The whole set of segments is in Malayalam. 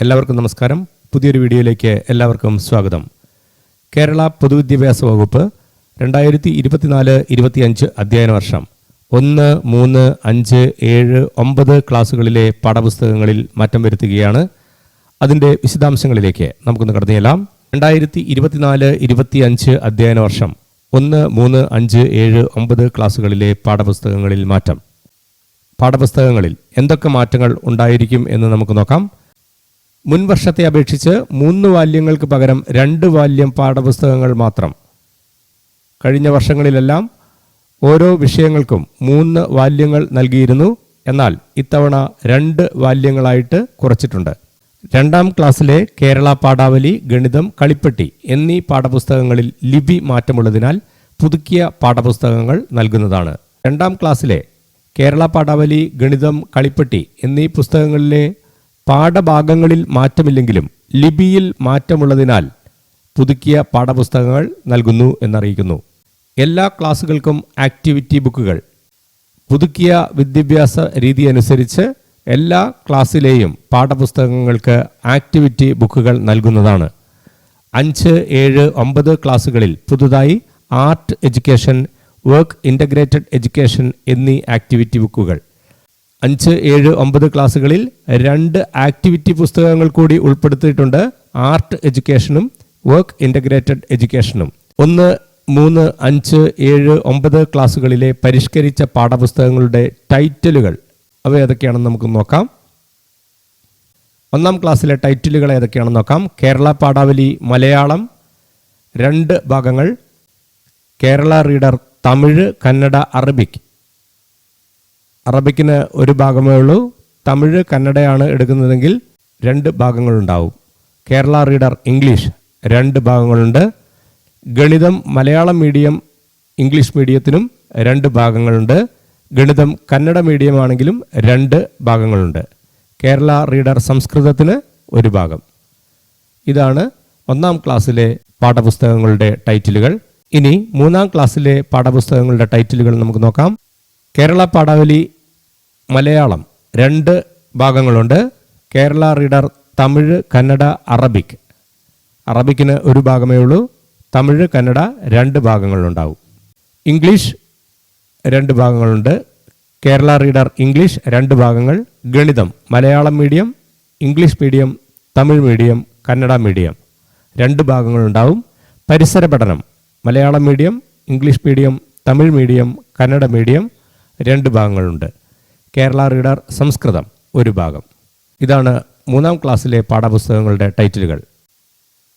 എല്ലാവർക്കും നമസ്കാരം. പുതിയൊരു വീഡിയോയിലേക്ക് എല്ലാവർക്കും സ്വാഗതം. കേരള പൊതുവിദ്യാഭ്യാസ വകുപ്പ് രണ്ടായിരത്തി ഇരുപത്തിനാല് ഇരുപത്തിയഞ്ച് അധ്യയന വർഷം. ഒന്ന് മൂന്ന് അഞ്ച് ഏഴ് ഒമ്പത് ക്ലാസ്സുകളിലെ പാഠപുസ്തകങ്ങളിൽ മാറ്റം വരുത്തുകയാണ്. അതിന്റെ വിശദാംശങ്ങളിലേക്ക് നമുക്കൊന്ന് കടന്നു ചെല്ലാം. രണ്ടായിരത്തി ഇരുപത്തിനാല് ഇരുപത്തിയഞ്ച് അധ്യയന വർഷം. ഒന്ന് മൂന്ന് അഞ്ച് ഏഴ് ഒമ്പത് ക്ലാസ്സുകളിലെ പാഠപുസ്തകങ്ങളിൽ മാറ്റം. പാഠപുസ്തകങ്ങളിൽ എന്തൊക്കെ മാറ്റങ്ങൾ ഉണ്ടായിരിക്കും എന്ന് നമുക്ക് നോക്കാം. മുൻ വർഷത്തെ അപേക്ഷിച്ച് മൂന്ന് വാല്യങ്ങൾക്ക് പകരം രണ്ട് വാല്യം പാഠപുസ്തകങ്ങൾ മാത്രം. കഴിഞ്ഞ വർഷങ്ങളിലെല്ലാം ഓരോ വിഷയങ്ങൾക്കും മൂന്ന് വാല്യങ്ങൾ നൽകിയിരുന്നു. എന്നാൽ ഇത്തവണ രണ്ട് വാല്യങ്ങളായിട്ട് കുറച്ചിട്ടുണ്ട്. രണ്ടാം ക്ലാസ്സിലെ കേരള പാഠാവലി ഗണിതം കളിപ്പെട്ടി എന്നീ പാഠപുസ്തകങ്ങളിൽ ലിപി മാറ്റമുള്ളതിനാൽ പുതുക്കിയ പാഠപുസ്തകങ്ങൾ നൽകുന്നതാണ്. രണ്ടാം ക്ലാസ്സിലെ കേരള പാഠാവലി ഗണിതം കളിപ്പെട്ടി എന്നീ പുസ്തകങ്ങളിലെ പാഠഭാഗങ്ങളിൽ മാറ്റമില്ലെങ്കിലും ലിപിയിൽ മാറ്റമുള്ളതിനാൽ പുതുക്കിയ പാഠപുസ്തകങ്ങൾ നൽകുന്നു എന്നറിയിക്കുന്നു. എല്ലാ ക്ലാസുകൾക്കും ആക്ടിവിറ്റി ബുക്കുകൾ. പുതുക്കിയ വിദ്യാഭ്യാസ രീതി അനുസരിച്ച് എല്ലാ ക്ലാസ്സിലെയും പാഠപുസ്തകങ്ങൾക്ക് ആക്ടിവിറ്റി ബുക്കുകൾ നൽകുന്നതാണ്. അഞ്ച് ഏഴ് ഒമ്പത് ക്ലാസ്സുകളിൽ പുതുതായി art education work integrated education എന്നീ ആക്ടിവിറ്റി ബുക്കുകൾ. അഞ്ച് ഏഴ് ഒമ്പത് ക്ലാസ്സുകളിൽ രണ്ട് ആക്ടിവിറ്റി പുസ്തകങ്ങൾ കൂടി ഉൾപ്പെടുത്തിയിട്ടുണ്ട്. ആർട്ട് എഡ്യൂക്കേഷനും വർക്ക് ഇന്റഗ്രേറ്റഡ് എഡ്യൂക്കേഷനും. ഒന്ന് മൂന്ന് അഞ്ച് ഏഴ് ഒമ്പത് ക്ലാസ്സുകളിലെ പരിഷ്കരിച്ച പാഠപുസ്തകങ്ങളുടെ ടൈറ്റിലുകൾ. അവ ഏതൊക്കെയാണെന്ന് നമുക്ക് നോക്കാം. ഒന്നാം ക്ലാസ്സിലെ ടൈറ്റിലുകൾ ഏതൊക്കെയാണെന്ന് നോക്കാം. കേരള പാഠാവലി മലയാളം രണ്ട് ഭാഗങ്ങൾ. Kerala reader Tamil Kannada Arabic. അറബിക്കിന് ഒരു ഭാഗമേ ഉള്ളൂ. തമിഴ് കന്നഡയാണ് എടുക്കുന്നതെങ്കിൽ രണ്ട് ഭാഗങ്ങളുണ്ടാവും. കേരള റീഡർ ഇംഗ്ലീഷ് രണ്ട് ഭാഗങ്ങളുണ്ട്. ഗണിതം മലയാളം മീഡിയം ഇംഗ്ലീഷ് മീഡിയത്തിനും രണ്ട് ഭാഗങ്ങളുണ്ട്. ഗണിതം കന്നഡ മീഡിയം ആണെങ്കിലും രണ്ട് ഭാഗങ്ങളുണ്ട്. കേരള റീഡർ സംസ്കൃതത്തിന് ഒരു ഭാഗം. ഇതാണ് ഒന്നാം ക്ലാസ്സിലെ പാഠപുസ്തകങ്ങളുടെ ടൈറ്റിലുകൾ. ഇനി മൂന്നാം ക്ലാസ്സിലെ പാഠപുസ്തകങ്ങളുടെ ടൈറ്റിലുകൾ നമുക്ക് നോക്കാം. കേരള പാഠാവലി മലയാളം രണ്ട് ഭാഗങ്ങളുണ്ട്. Kerala reader Tamil Kannada Arabic. അറബിക്കിന് ഒരു ഭാഗമേ ഉള്ളൂ. തമിഴ് കന്നഡ രണ്ട് ഭാഗങ്ങളുണ്ടാവും. ഇംഗ്ലീഷ് രണ്ട് ഭാഗങ്ങളുണ്ട്. കേരള റീഡർ ഇംഗ്ലീഷ് രണ്ട് ഭാഗങ്ങൾ. ഗണിതം Malayalam medium English medium Tamil medium Kannada medium രണ്ട് ഭാഗങ്ങളുണ്ടാവും. പരിസര പഠനം Malayalam medium English medium Tamil medium Kannada medium രണ്ട് ഭാഗങ്ങളുണ്ട്. കേരള റീഡർ സംസ്കൃതം ഒരു ഭാഗം. ഇതാണ് മൂന്നാം ക്ലാസ്സിലെ പാഠപുസ്തകങ്ങളുടെ ടൈറ്റിലുകൾ.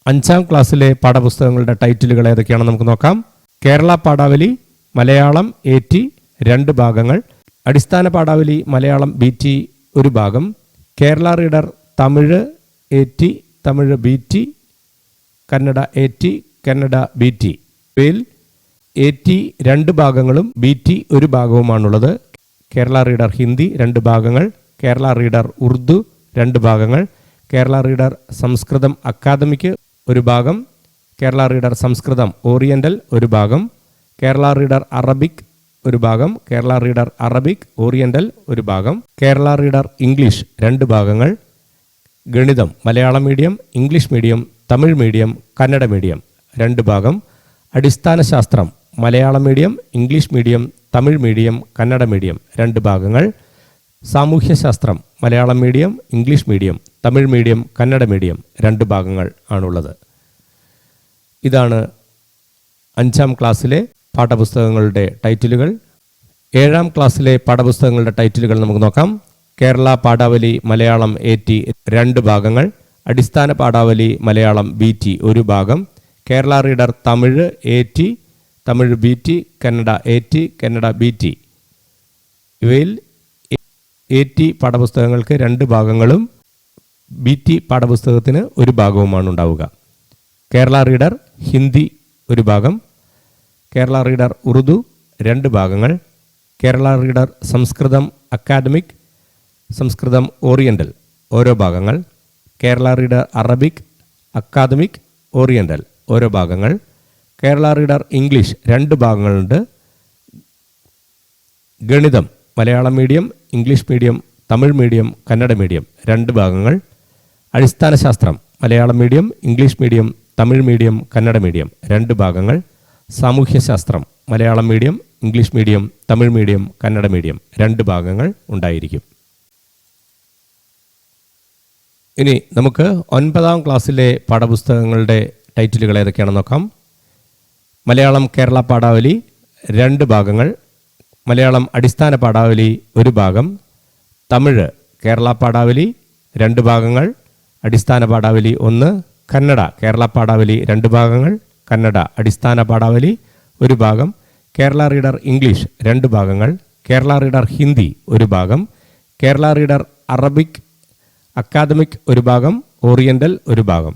അഞ്ചാം ക്ലാസ്സിലെ പാഠപുസ്തകങ്ങളുടെ ടൈറ്റിലുകൾ ഏതൊക്കെയാണെന്ന് നമുക്ക് നോക്കാം. കേരള പാഠാവലി മലയാളം എ ടി രണ്ട് ഭാഗങ്ങൾ. അടിസ്ഥാന പാഠാവലി മലയാളം ബി ടി ഒരു ഭാഗം. Kerala reader Tamil A T Tamil B T Kannada A T Kannada B T. ഇവയിൽ എ ടി രണ്ട് ഭാഗങ്ങളും ബി ടി ഒരു ഭാഗവുമാണുള്ളത്. കേരള റീഡർ ഹിന്ദി രണ്ട് ഭാഗങ്ങൾ കേരള റീഡർ ഉറുദു രണ്ട് ഭാഗങ്ങൾ കേരള റീഡർ സംസ്കൃതം അക്കാദമിക്ക് ഒരു ഭാഗം കേരള റീഡർ സംസ്കൃതം ഓറിയന്റൽ ഒരു ഭാഗം കേരള റീഡർ അറബിക് ഒരു ഭാഗം കേരള റീഡർ അറബിക് ഓറിയന്റൽ ഒരു ഭാഗം കേരള റീഡർ ഇംഗ്ലീഷ് രണ്ട് ഭാഗങ്ങൾ ഗണിതം Malayalam medium English medium Tamil medium Kannada medium രണ്ട് ഭാഗം അടിസ്ഥാന ശാസ്ത്രം Malayalam medium English medium Tamil medium Kannada medium രണ്ട് ഭാഗങ്ങൾ. സാമൂഹ്യശാസ്ത്രം Malayalam medium English medium Tamil medium Kannada medium രണ്ട് ഭാഗങ്ങൾ ആണുള്ളത്. ഇതാണ് അഞ്ചാം ക്ലാസ്സിലെ പാഠപുസ്തകങ്ങളുടെ ടൈറ്റിലുകൾ. ഏഴാം ക്ലാസ്സിലെ പാഠപുസ്തകങ്ങളുടെ ടൈറ്റിലുകൾ നമുക്ക് നോക്കാം. കേരള പാഠാവലി മലയാളം എ ടി രണ്ട് ഭാഗങ്ങൾ. അടിസ്ഥാന പാഠാവലി മലയാളം ബി ടി ഒരു ഭാഗം. Kerala reader Tamil A T Tamil B T Kannada A T Kannada B T ഇവയിൽ എ ടി പാഠപുസ്തകങ്ങൾക്ക് രണ്ട് ഭാഗങ്ങളും ബി ടി പാഠപുസ്തകത്തിന് ഒരു ഭാഗവുമാണ് ഉണ്ടാവുക. കേരള റീഡർ ഹിന്ദി ഒരു ഭാഗം കേരള റീഡർ ഉറുദു രണ്ട് ഭാഗങ്ങൾ കേരള റീഡർ സംസ്കൃതം അക്കാദമിക് സംസ്കൃതം ഓറിയന്റൽ ഓരോ ഭാഗങ്ങൾ Kerala reader Arabic academic oriental ഓരോ ഭാഗങ്ങൾ കേരള റീഡർ ഇംഗ്ലീഷ് രണ്ട് ഭാഗങ്ങളുണ്ട്. ഗണിതം Malayalam medium English medium Tamil medium Kannada medium രണ്ട് ഭാഗങ്ങൾ. അടിസ്ഥാന ശാസ്ത്രം Malayalam medium English medium Tamil medium Kannada medium രണ്ട് ഭാഗങ്ങൾ. സാമൂഹ്യശാസ്ത്രം Malayalam medium English medium Tamil medium Kannada medium രണ്ട് ഭാഗങ്ങൾ ഉണ്ടായിരിക്കും. ഇനി നമുക്ക് ഒൻപതാം ക്ലാസ്സിലെ പാഠപുസ്തകങ്ങളുടെ ടൈറ്റിലുകൾ ഏതൊക്കെയാണെന്ന് നോക്കാം. മലയാളം കേരള പാഠാവലി രണ്ട് ഭാഗങ്ങൾ. മലയാളം അടിസ്ഥാന പാഠാവലി ഒരു ഭാഗം. തമിഴ് കേരള പാഠാവലി രണ്ട് ഭാഗങ്ങൾ. അടിസ്ഥാന പാഠാവലി ഒന്ന് കന്നഡ കേരള പാഠാവലി രണ്ട് ഭാഗങ്ങൾ. കന്നഡ അടിസ്ഥാന പാഠാവലി ഒരു ഭാഗം. കേരള റീഡർ ഇംഗ്ലീഷ് രണ്ട് ഭാഗങ്ങൾ. കേരള റീഡർ ഹിന്ദി ഒരു ഭാഗം. കേരള റീഡർ അറബിക് അക്കാദമിക് ഒരു ഭാഗം. ഓറിയന്റൽ ഒരു ഭാഗം.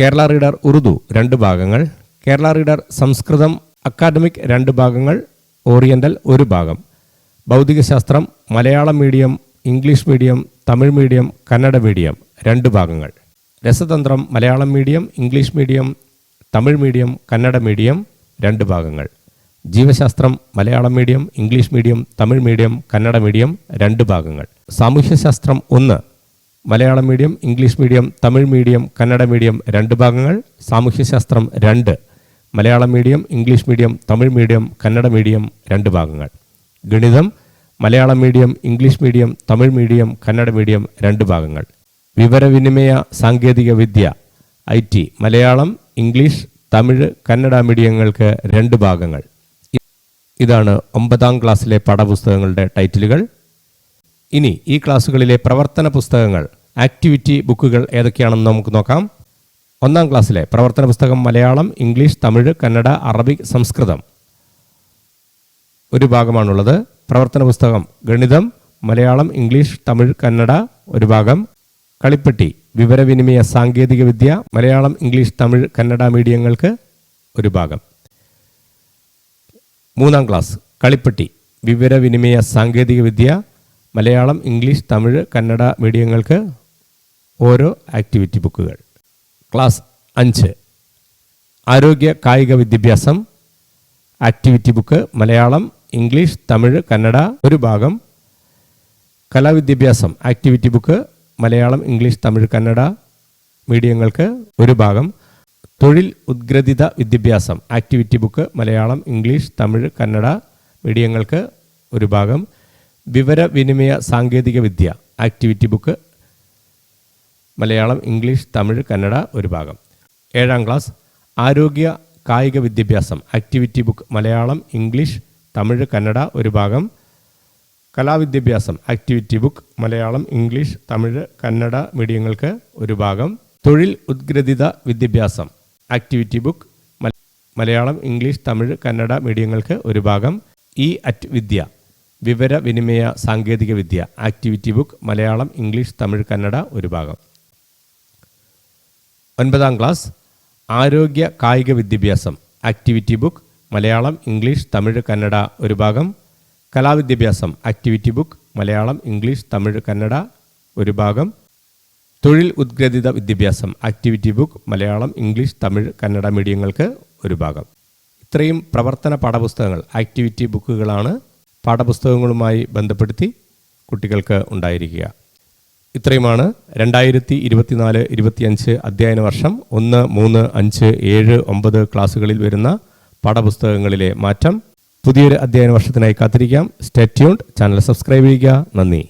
കേരള റീഡർ ഉറുദു രണ്ട് ഭാഗങ്ങൾ. കേരള റീഡർ സംസ്കൃതം അക്കാദമിക് രണ്ട് ഭാഗങ്ങൾ ഓറിയന്റൽ ഒരു ഭാഗം. ഭൗതികശാസ്ത്രം Malayalam medium English medium Tamil medium Kannada medium രണ്ട് ഭാഗങ്ങൾ. രസതന്ത്രം Malayalam medium English medium Tamil medium Kannada medium രണ്ട് ഭാഗങ്ങൾ. ജീവശാസ്ത്രം Malayalam medium English medium Tamil medium Kannada medium രണ്ട് ഭാഗങ്ങൾ. സാമൂഹ്യശാസ്ത്രം ഒന്ന്. Malayalam medium English medium Tamil medium Kannada medium രണ്ട് ഭാഗങ്ങൾ. സാമൂഹ്യശാസ്ത്രം രണ്ട്. Malayalam medium English medium Tamil medium Kannada medium രണ്ട് ഭാഗങ്ങൾ. ഗണിതം Malayalam medium English medium Tamil medium Kannada medium രണ്ട് ഭാഗങ്ങൾ. വിവരവിനിമയ സാങ്കേതിക വിദ്യ I T Malayalam English Tamil Kannada മീഡിയങ്ങൾക്ക് രണ്ട് ഭാഗങ്ങൾ. ഇതാണ് ഒമ്പതാം ക്ലാസ്സിലെ പാഠപുസ്തകങ്ങളുടെ ടൈറ്റിലുകൾ. ഇനി ഈ ക്ലാസ്സുകളിലെ പ്രവർത്തന പുസ്തകങ്ങൾ ആക്ടിവിറ്റി ബുക്കുകൾ ഏതൊക്കെയാണെന്ന് നമുക്ക് നോക്കാം. ഒന്നാം ക്ലാസ്സിലെ പ്രവർത്തന പുസ്തകം മലയാളം ഇംഗ്ലീഷ് തമിഴ് കന്നഡ അറബിക് സംസ്കൃതം. ഒരു ഭാഗമാണുള്ളത്. പ്രവർത്തന പുസ്തകം ഗണിതം മലയാളം ഇംഗ്ലീഷ് തമിഴ് കന്നഡ ഒരു ഭാഗം. കളിപ്പെട്ടി വിവരവിനിമയ സാങ്കേതികവിദ്യ മലയാളം ഇംഗ്ലീഷ് തമിഴ് കന്നഡ മീഡിയങ്ങൾക്ക് ഒരു ഭാഗം. മൂന്നാം ക്ലാസ് കളിപ്പെട്ടി വിവരവിനിമയ സാങ്കേതികവിദ്യ മലയാളം ഇംഗ്ലീഷ് തമിഴ് കന്നഡ മീഡിയങ്ങൾക്ക് ഓരോ ആക്ടിവിറ്റി ബുക്കുകൾ. ക്ലാസ് അഞ്ച്. ആരോഗ്യ കായിക വിദ്യാഭ്യാസം activity book Malayalam English Tamil Kannada ഒരു ഭാഗം. കലാവിദ്യാഭ്യാസം activity book Malayalam English Tamil Kannada മീഡിയങ്ങൾക്ക് ഒരു ഭാഗം. തൊഴിൽ ഉദ്ഗ്രഥിത വിദ്യാഭ്യാസം activity book Malayalam English Tamil Kannada മീഡിയങ്ങൾക്ക് ഒരു ഭാഗം. വിവരവിനിമയ സാങ്കേതിക വിദ്യ activity book Malayalam English Tamil Kannada ഒരു ഭാഗം. ഏഴാം ക്ലാസ് ആരോഗ്യ കായിക വിദ്യാഭ്യാസം. Activity book Malayalam English Tamil Kannada ഒരു ഭാഗം. കലാവിദ്യാഭ്യാസം. Activity book Malayalam English Tamil Kannada മീഡിയങ്ങൾക്ക് ഒരു ഭാഗം. തൊഴിൽ ഉദ്ഗ്രഥിത വിദ്യാഭ്യാസം. Activity book Malayalam English Tamil Kannada മീഡിയങ്ങൾക്ക് ഒരു ഭാഗം. ഇ അറ്റ് വിദ്യ വിവരവിനിമയ സാങ്കേതിക വിദ്യ activity book Malayalam English Tamil Kannada ഒരു ഭാഗം. ഒൻപതാം ക്ലാസ് ആരോഗ്യ കായിക വിദ്യാഭ്യാസം activity book Malayalam English Tamil Kannada ഒരു ഭാഗം കലാവിദ്യാഭ്യാസം activity book Malayalam English Tamil Kannada ഒരു ഭാഗം തൊഴിൽ ഉദ്ഗ്രഥിത വിദ്യാഭ്യാസം activity book Malayalam English Tamil Kannada മീഡിയങ്ങൾക്ക് ഒരു ഭാഗം. ഇത്രയും പ്രവർത്തന പാഠപുസ്തകങ്ങൾ ആക്ടിവിറ്റി ബുക്കുകളാണ് പാഠപുസ്തകങ്ങളുമായി ബന്ധപ്പെടുത്തി കുട്ടികൾക്ക് ഉണ്ടായിരിക്കുക. ഇത്രയുമാണ്. രണ്ടായിരത്തി ഇരുപത്തിനാല് ഇരുപത്തിയഞ്ച് അധ്യയന വർഷം ഒന്ന് മൂന്ന് അഞ്ച് ഏഴ് ഒമ്പത് ക്ലാസ്സുകളിൽ വരുന്ന പാഠപുസ്തകങ്ങളിലെ മാറ്റം. പുതിയൊരു അധ്യയന വർഷത്തിനായി കാത്തിരിക്കാം. സ്റ്റേ ട്യൂൺഡ് ചാനൽ സബ്സ്ക്രൈബ് ചെയ്യുക. നന്ദി.